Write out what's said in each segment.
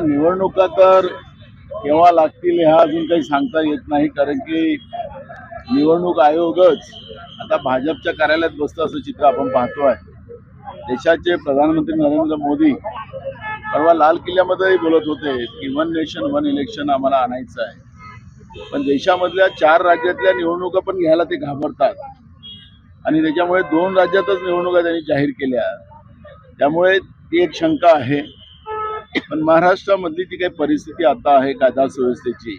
निवडणुका तर केव्हा लागतील ह्या अजून काही सांगता येत नाही कारण की निवडणूक आयोगच आता भाजपच्या कार्यालयात बसतं असं चित्र आपण पाहतोय. देशाचे प्रधानमंत्री नरेंद्र मोदी परवा लाल किल्ल्यामध्येही बोलत होते की वन नेशन वन इलेक्शन आम्हाला आणायचं आहे. पण देशामधल्या चार राज्यातल्या निवडणुका पण घ्यायला ते घाबरतात. आणि त्याच्यामुळे दोन राज्यातच निवडणुका त्यांनी जाहीर केल्या. त्यामुळे ती एक शंका आहे. पण महाराष्ट्रामधली जी काही परिस्थिती आता आहे कायदा सुव्यवस्थेची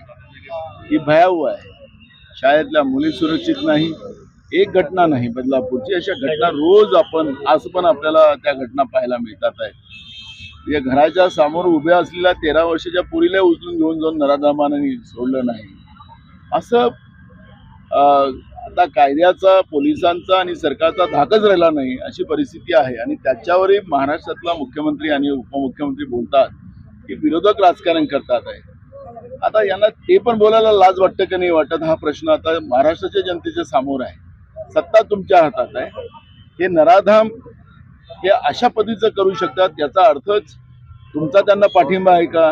ही भयावह आहे. शाळेतल्या मुली सुरक्षित नाही एक घटना नाही बदलापूरची. अशा घटना रोज आपण आज पण आपल्याला त्या घटना पाहायला मिळतात आहे म्हणजे घराच्या समोर उभ्या असलेल्या तेरा वर्षाच्या पुरीला उचलून घेऊन जाऊन नराधमानाने सोडलं नाही. असं आता कायद्याचा पोलिसांचा आणि सरकारचा धाकच राहिला नाही अशी परिस्थिती आहे. आणि त्याच्यावरही महाराष्ट्रातला मुख्यमंत्री आणि उपमुख्यमंत्री बोलतात की विरोधक राजकारण करतात आहे. आता यांना ते पण बोलायला लाज वाटतं की नाही वाटत? हा प्रश्न आता महाराष्ट्राच्या जनतेच्या समोर आहे. सत्ता तुमच्या हातात आहे. हे नराधाम हे अशा पद्धतीचं करू शकतात याचा अर्थच तुमचा त्यांना पाठिंबा आहे का?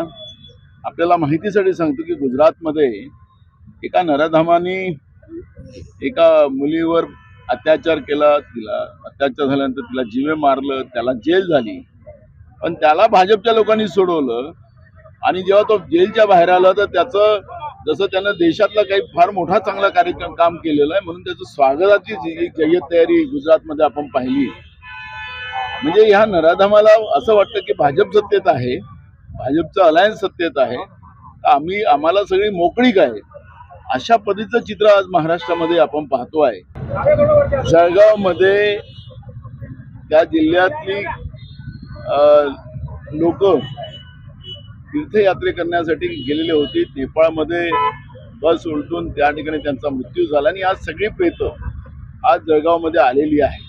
आपल्याला माहितीसाठी सांगतो की गुजरातमध्ये एका नराधामाने एका मुलीवर अत्याचार केला तिला अत्याचार झाल्यानंतर तिला जीवे मारलं त्याला जेल झाली. पण त्याला भाजपच्या लोकांनी सोडवलं. आणि जेव्हा तो जेलच्या बाहेर आला तर त्याचं जसं त्यानं देशातला काही फार मोठा चांगला कार्यक्रम काम केलेलं आहे म्हणून त्याचं स्वागताची जी जय्यत तयारी गुजरातमध्ये आपण पाहिली. म्हणजे ह्या नराधमाला असं वाटतं की भाजप सत्तेत आहे भाजपचं अलायन्स सत्तेत आहे. आम्ही आम्हाला सगळी मोकळीक आहे. अशा पद्धतीचं चित्र आज महाराष्ट्रामध्ये आपण पाहतो आहे. जळगावमध्ये त्या जिल्ह्यातली लोक तीर्थयात्रे करण्यासाठी गेलेले होते. नेपाळमध्ये बस उलटून त्या ठिकाणी त्यांचा मृत्यू झाला आणि आज सगळी प्रेत आज जळगावमध्ये आलेली आहे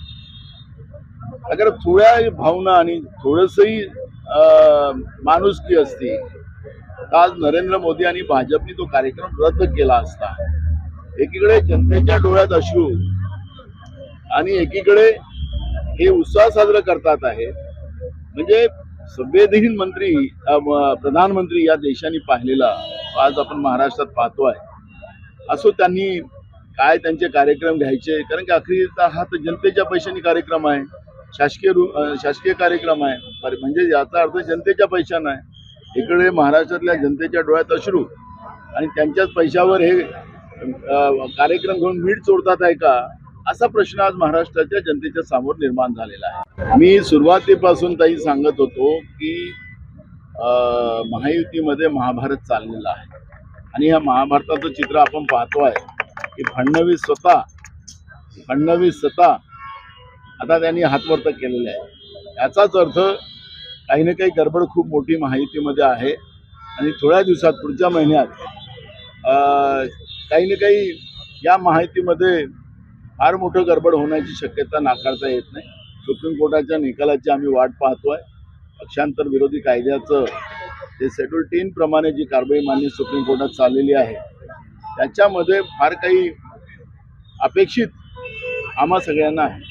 अगर थोड्या भावना आणि थोडंसंही अं, माणुसकी असते आज नरेंद्र मोदी आणि भाजपने तो कार्यक्रम रद्द केला असता. एकीकडे जनतेच्या डोळ्यात अश्रू आणि एकीकडे हे उत्साह साजरा करतात आहे. म्हणजे संवेदहीन मंत्री प्रधानमंत्री या देशाने पाहिलेला आज आपण महाराष्ट्रात पाहतो आहे असो त्यांनी काय त्यांचे कार्यक्रम घ्यायचे कारण की अखेरीचा हा तर जनतेच्या पैशाने कार्यक्रम आहे. शासकीय रु- शासकीय कार्यक्रम आहे. म्हणजे याचा अर्थ जनतेच्या पैशानं आहे. इकडे महाराष्ट्रातल्या जनतेच्या डोळ्यात अश्रू आणि त्यांच्याच पैशावर हे कार्यक्रम घेऊन मीठ चोरतात आहे का? असा प्रश्न आज महाराष्ट्राच्या जनतेच्या समोर निर्माण झालेला आहे. मी सुरुवातीपासून ताई सांगत होतो की महायुतीमध्ये महाभारत चाललेला आहे. आणि या महाभारताचं चित्र आपण पाहतो आहे की फडणवीस स्वतः फडणवीस स्वतः आता त्यांनी हातवर्त केलेलं आहे. याचाच अर्थ काही ना काही गडबड खूप मोठी माहितीमध्ये आहे. आणि थोड्या दिवसात पुढच्या महिन्यात काही ना काही या माहितीमध्ये फार मोठं गडबड होण्याची शक्यता नाकारता येत नाही. सुप्रीम कोर्टाच्या निकालाची आम्ही वाट पाहतो आहे पक्षांतर विरोधी कायद्याचं जे शेड्यूल टेन प्रमाणे जी कारवाई मान्य सुप्रीम कोर्टात चाललेली आहे त्याच्यामध्ये फार काही अपेक्षित आम्हा सगळ्यांना आहे.